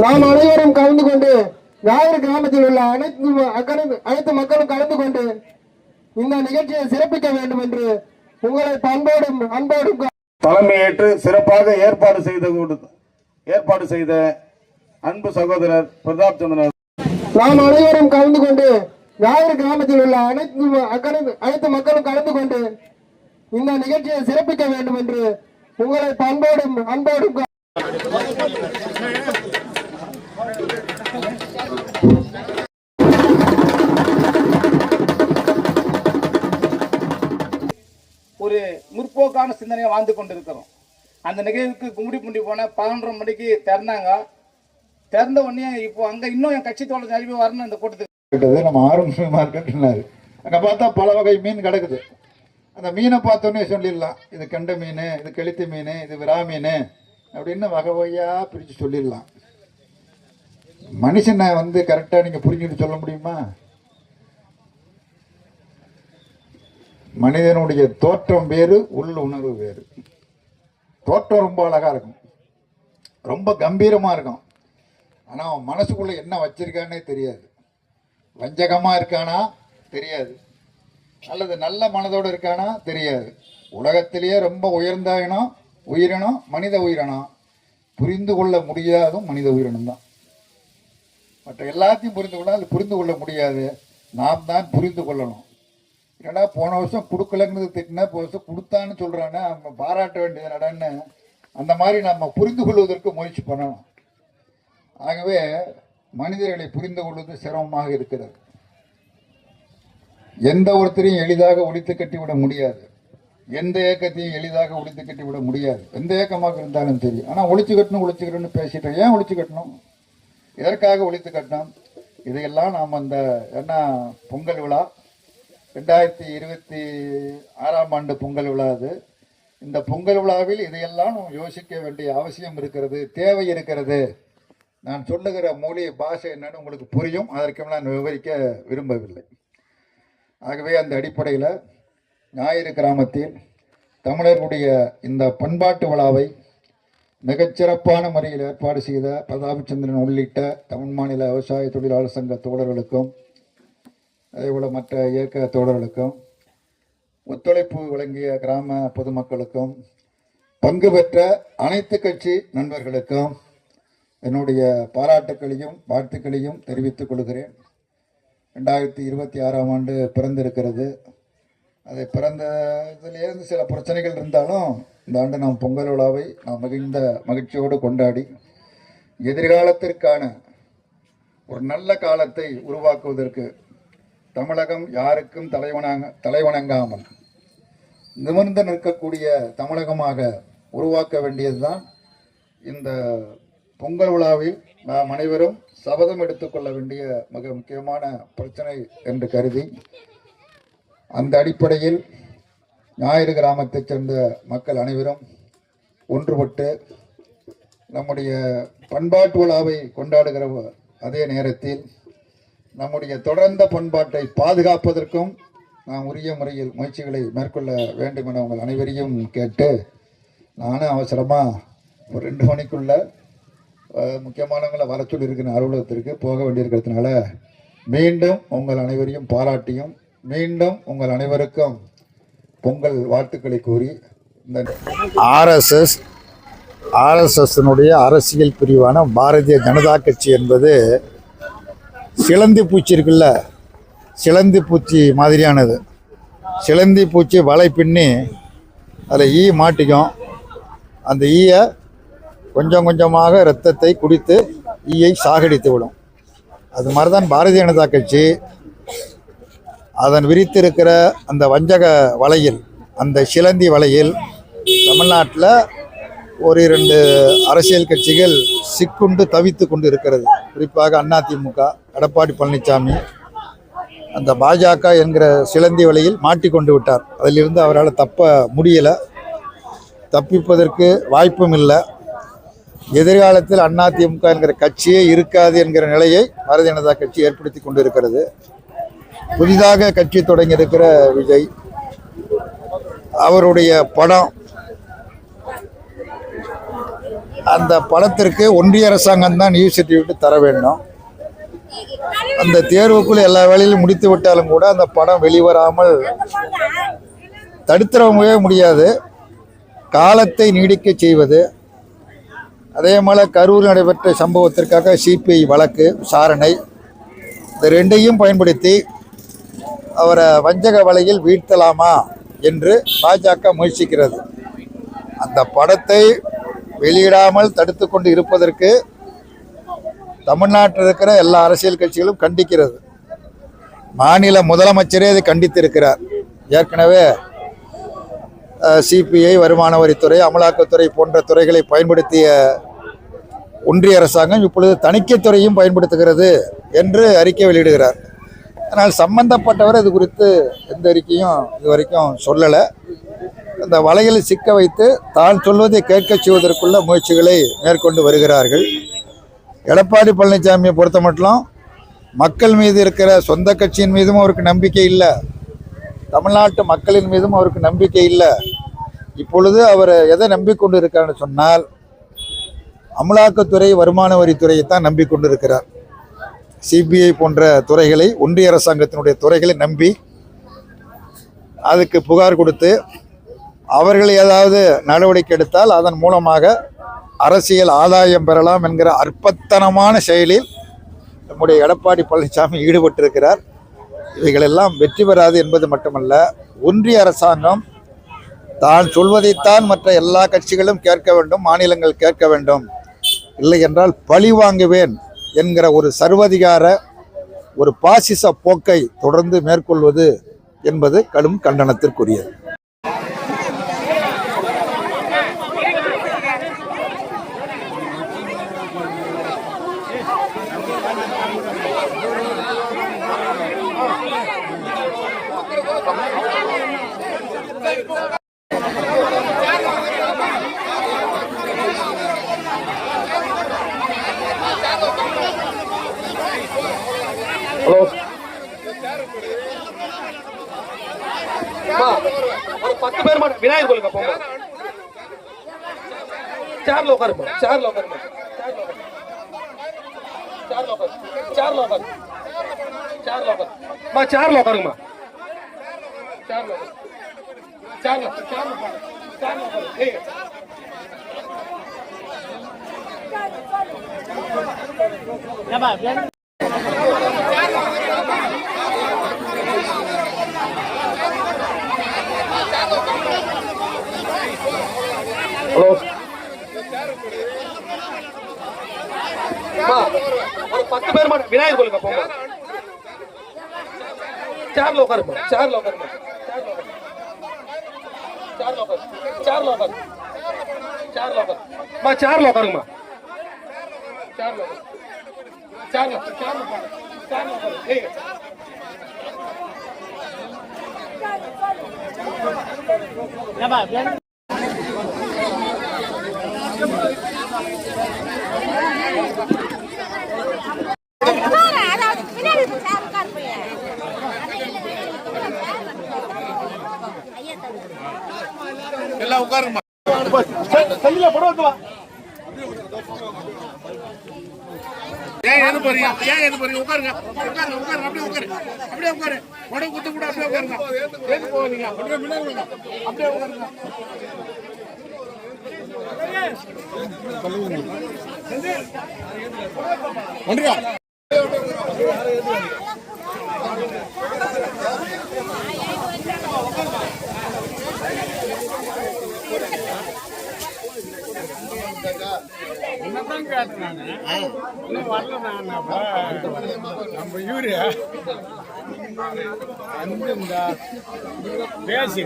நாம் அனைவரும் கலந்து கொண்டு ஞாயிறு கிராமத்தில் உள்ள அனைத்து அனைத்து மக்களும் கலந்து கொண்டு இந்த நிகழ்ச்சியை சிறப்பிக்க வேண்டும் என்று உங்களை பண்போடும் அன்போடும் தலைமையேற்று சிறப்பாக ஏற்பாடு செய்த ஏற்பாடு செய்த அன்பு சகோதரர் பிரதாப் சந்திரன் நாம் அனைவரும் கலந்து கொண்டு யாரு கிராமத்தில் உள்ள அனைத்து அனைத்து மக்களும் கலந்து கொண்டு இந்த நிகழ்ச்சியை சிறப்பிக்க வேண்டும் என்று உங்களை அன்போடும் அன்போடும் ஒரு முற்போக்கான சிந்தனையை வாழ்ந்து கொண்டிருக்கிறோம். அந்த நிகழ்வுக்கு கும்பிடி புண்டி போன பதினொன்றரை மணிக்கு திறந்தாங்க. திறந்த உடனே இப்போ அங்கே இன்னும் என் கட்சி தோழர் நிறைய வரணும் இந்த கூட்டத்துக்கு. கிட்டது நம்ம ஆரம்ப மார்க்கெட்டுனாரு அங்கே பார்த்தா பல வகை மீன் கிடக்குது. அந்த மீனை பார்த்தோன்னே சொல்லிடலாம். இது கெண்டை மீன் இது கெளுத்தி மீன் இது விரா மீன் அப்படின்னு வகை வகையாக பிரித்து சொல்லிடலாம். மனுஷனை வந்து கரெக்டாக நீங்கள் புரிஞ்சுட்டு சொல்ல முடியுமா? மனிதனுடைய தோற்றம் வேறு உள் உணர்வு வேறு. தோற்றம் ரொம்ப அழகாக இருக்கும். ரொம்ப கம்பீரமாக இருக்கும். ஆனால் அவன் மனசுக்குள்ளே என்ன வச்சிருக்கானே தெரியாது. வஞ்சகமாக இருக்கானா? தெரியாது. அல்லது நல்ல மனதோடு இருக்கானா? தெரியாது. உலகத்திலேயே ரொம்ப உயர்ந்த இனம் உயிரினம் மனித உயிரினம் புரிந்து கொள்ள முடியாதும் மனித உயிரினம் தான். மற்ற எல்லாத்தையும் புரிந்து கொள்ள அது புரிந்து கொள்ள முடியாது. நாம் தான் புரிந்து கொள்ளணும். ஏன்னா போன வருஷம் கொடுக்கலங்கிறது திட்டினா போன வருஷம் கொடுத்தான்னு சொல்கிறானே நம்ம பாராட்ட வேண்டியது நடன்னு அந்த மாதிரி நம்ம புரிந்து கொள்வதற்கு முயற்சி பண்ணணும். ஆகவே மனிதர்களை புரிந்து கொள்வது சிரமமாக இருக்கிறது. எந்த ஒருத்தரையும் எளிதாக ஒழித்து கட்டிவிட முடியாது. எந்த இயக்கத்தையும் எளிதாக ஒழித்து கட்டிவிட முடியாது. எந்த இயக்கமாக இருந்தாலும் சரி. ஆனால் ஒழிச்சு கட்டணும் ஒழிச்சு கட்டணும்னு பேசிட்டோம். ஏன் ஒழிச்சு கட்டணும்? எதற்காக ஒழித்து கட்டணும்? இதையெல்லாம் நாம் அந்த என்ன பொங்கல் விழா ரெண்டாயிரத்தி இருபத்தி ஆறாம் ஆண்டு பொங்கல் விழா அது. இந்த பொங்கல் விழாவில் இதையெல்லாம் யோசிக்க வேண்டிய அவசியம் இருக்கிறது தேவை இருக்கிறது. நான் சொல்லுகிற மொழி பாஷை என்னன்னு உங்களுக்கு புரியும். அதற்கும் நான் விவரிக்க விரும்பவில்லை. ஆகவே அந்த அடிப்படையில் ஞாயிறு கிராமத்தில் தமிழர்களுடைய இந்த பண்பாட்டு விழாவை மிகச்சிறப்பான முறையில் ஏற்பாடு செய்த பிரதாபச்சந்திரன் உள்ளிட்ட தமிழ் மாநில விவசாய தொழிலாளர் சங்க தோழர்களுக்கும் அதேபோல் மற்ற இயக்க தோழர்களுக்கும் ஒத்துழைப்பு வழங்கிய கிராம பொதுமக்களுக்கும் பங்கு பெற்ற அனைத்து கட்சி நண்பர்களுக்கும் என்னுடைய பாராட்டுக்களையும் வாழ்த்துக்களையும் தெரிவித்துக் கொள்கிறேன். ரெண்டாயிரத்தி இருபத்தி ஆறாம் ஆண்டு பிறந்திருக்கிறது. அது பிறந்ததுலேருந்து சில பிரச்சனைகள் இருந்தாலும் இந்த ஆண்டு நாம் பொங்கல் விழாவை நாம் மிகுந்த மகிழ்ச்சியோடு கொண்டாடி எதிர்காலத்திற்கான ஒரு நல்ல காலத்தை உருவாக்குவதற்கு தமிழகம் யாருக்கும் தலைவனாக தலைவணங்காமல் நிமிர்ந்து நிற்கக்கூடிய தமிழகமாக உருவாக்க வேண்டியதுதான் இந்த பொங்கல் விழாவில் நாம் அனைவரும் சபதம் எடுத்துக்கொள்ள வேண்டிய மிக முக்கியமான பிரச்சனை என்று கருதி அந்த அடிப்படையில் ஞாயிறு கிராமத்தைச் சேர்ந்த மக்கள் அனைவரும் ஒன்றுபட்டு நம்முடைய பண்பாட்டு விழாவை கொண்டாடுகிற அதே நேரத்தில் நம்முடைய தொடர்ந்த பண்பாட்டை பாதுகாப்பதற்கும் நாம் உரிய முறையில் முயற்சிகளை மேற்கொள்ள வேண்டும் என உங்கள் அனைவரையும் கேட்டு நானும் அவசரமாக ஒரு ரெண்டு மணிக்குள்ள முக்கியமானவங்களை வர சொல்லியிருக்கிற அலுவலகத்திற்கு போக வேண்டியிருக்கிறதுனால மீண்டும் உங்கள் அனைவரையும் பாராட்டியும் மீண்டும் உங்கள் அனைவருக்கும் பொங்கல் வாழ்த்துக்களை கூறி இந்த ஆர்எஸ்எஸ் ஆர்எஸ்எஸ்னுடைய அரசியல் பிரிவான பாரதிய ஜனதா கட்சி என்பது சிலந்தி பூச்சி இருக்குல்ல சிலந்தி பூச்சி மாதிரியானது. சிலந்தி பூச்சி வலை பின்னி அதில் ஈ மாட்டிக்கும். அந்த ஈயை கொஞ்சம் கொஞ்சமாக இரத்தத்தை குடித்து ஈயை சாகடித்து விடும். அது மாதிரி தான் பாரதிய ஜனதா கட்சி அதன் விரித்திருக்கிற அந்த வஞ்சக வலையில் அந்த சிலந்தி வலையில் தமிழ்நாட்டில் ஒரு இரண்டு அரசியல் கட்சிகள் சிக்குண்டு தவித்து கொண்டு இருக்கிறது குறிப்பாக அதிமுக எடப்பாடி பழனிசாமி அந்த பாஜக என்கிற சிலந்தி வலையில் மாட்டிக்கொண்டு விட்டார். அதிலிருந்து அவரால் தப்ப முடியலை. தப்பிப்பதற்கு வாய்ப்பும் இல்லை. எதிர்காலத்தில் அதிமுக என்கிற கட்சியே இருக்காது என்கிற நிலையை பாரதிய ஜனதா கட்சி ஏற்படுத்தி கொண்டிருக்கிறது. புதிதாக கட்சி தொடங்கியிருக்கிற விஜய் அவருடைய படம் அந்த படத்திற்கு ஒன்றிய அரசாங்கம் தான் நியூஸ் சர்டிஃபிகேட் தர வேண்டும். அந்த தேர்வுக்குள் எல்லா வேலையிலும் முடித்து விட்டாலும் கூட அந்த படம் வெளிவராமல் தடுத்துடவே முடியாது. காலத்தை நீடிக்க செய்வது அதே போல் கரூர் நடைபெற்ற சம்பவத்திற்காக சிபிஐ வழக்கு விசாரணை. இந்த ரெண்டையும் பயன்படுத்தி அவரை வஞ்சக வலையில் வீழ்த்தலாமா என்று பாஜக முயற்சிக்கிறது. அந்த படத்தை வெளியிடாமல் தடுத்து கொண்டு இருப்பதற்கு தமிழ்நாட்டில் இருக்கிற எல்லா அரசியல் கட்சிகளும் கண்டிக்கிறது. மாநில முதலமைச்சரே இதை கண்டித்திருக்கிறார். ஏற்கனவே சிபிஐ வருமான வரித்துறை அமலாக்கத்துறை போன்ற துறைகளை பயன்படுத்திய ஒன்றிய அரசாங்கம் இப்பொழுது தணிக்கைத்துறையும் பயன்படுத்துகிறது என்று அறிக்கை வெளியிடுகிறார். ஆனால் சம்பந்தப்பட்டவர் இது குறித்து எந்த அறிக்கையும் இது வரைக்கும் சொல்லலை. அந்த வலையில் சிக்க வைத்து தான் சொல்வதை கேட்கச் செய்வதற்குள்ள முயற்சிகளை மேற்கொண்டு வருகிறார்கள். எடப்பாடி பழனிசாமியை பொறுத்த மட்டும் மக்கள் மீது இருக்கிற சொந்த கட்சியின் மீதும் அவருக்கு நம்பிக்கை இல்லை. தமிழ்நாட்டு மக்களின் மீதும் அவருக்கு நம்பிக்கை இல்லை. இப்பொழுது அவர் எதை நம்பிக்கொண்டு இருக்காருன்னு சொன்னால் அமலாக்கத்துறை வருமான வரித்துறையை தான் நம்பிக்கொண்டு இருக்கிறார் சிபிஐ போன்ற துறைகளை ஒன்றிய அரசாங்கத்தினுடைய துறைகளை நம்பி அதுக்கு புகார் கொடுத்து அவர்கள் ஏதாவது நடவடிக்கை எடுத்தால் அதன் மூலமாக அரசியல் ஆதாயம் பெறலாம் என்கிற அற்பத்தனமான செயலில் நம்முடைய எடப்பாடி பழனிசாமி ஈடுபட்டிருக்கிறார். இவைகளெல்லாம் வெற்றி பெறாது என்பது மட்டுமல்ல ஒன்றிய அரசாங்கம் தான் சொல்வதைத்தான் மற்ற எல்லா கட்சிகளும் கேட்க வேண்டும் மாநிலங்கள் கேட்க வேண்டும். இல்லை என்றால் பழி வாங்குவேன் என்கிற ஒரு சர்வதிகார ஒரு பாசிச போக்கை தொடர்ந்து மேற்கொள்வது என்பது கடும் கண்டனத்திற்குரியது. அம்மா, ஒரு பத்து பேர் மட்டும் விநாயகர் கோயிலுக்கு போங்க சேர்ல உட்காருமா சேர்ல உட்காருமா சேர்ல உட்காரு சேர்ல உட்காரு சேர்ல உட்காரு அம்மா சேர்ல உட்காருங்கம்மா சேர்ல உட்காரு சேர்ல சேர்ல உட்காரு சேர்ல உட்காரு ஏய் ஹலோ அம்மா, ஒரு பத்து பேர் மட்டும் விநாயகர் கோயிலுக்கு போங்க. சேர்ல உட்காருமா சேர்ல உட்காருமா சேர்ல உட்காரு சேர்ல உட்காரு சேர்ல உட்காரு அம்மா சேர்ல உட்காருங்கம்மா. சேர்ல சேர்ல சேர்ல சேர்ல உட்காரு ஏய். எல்லாம் உட்காருமா கையில படம் ஏன் எது போறீங்க ஏன் எது போறீங்க உட்காருங்க. உட்காருங்க உட்காருங்க அப்படியே உட்காரு. அப்படியே உட்காரு. உடம்பு குத்து கூட அப்படியே உட்காருங்க. அப்படியே போவீங்க அப்படியே முன்னாடி வாங்க. அப்படியே உட்காருங்க ஒன்றியா நம்ம அந்த பேசி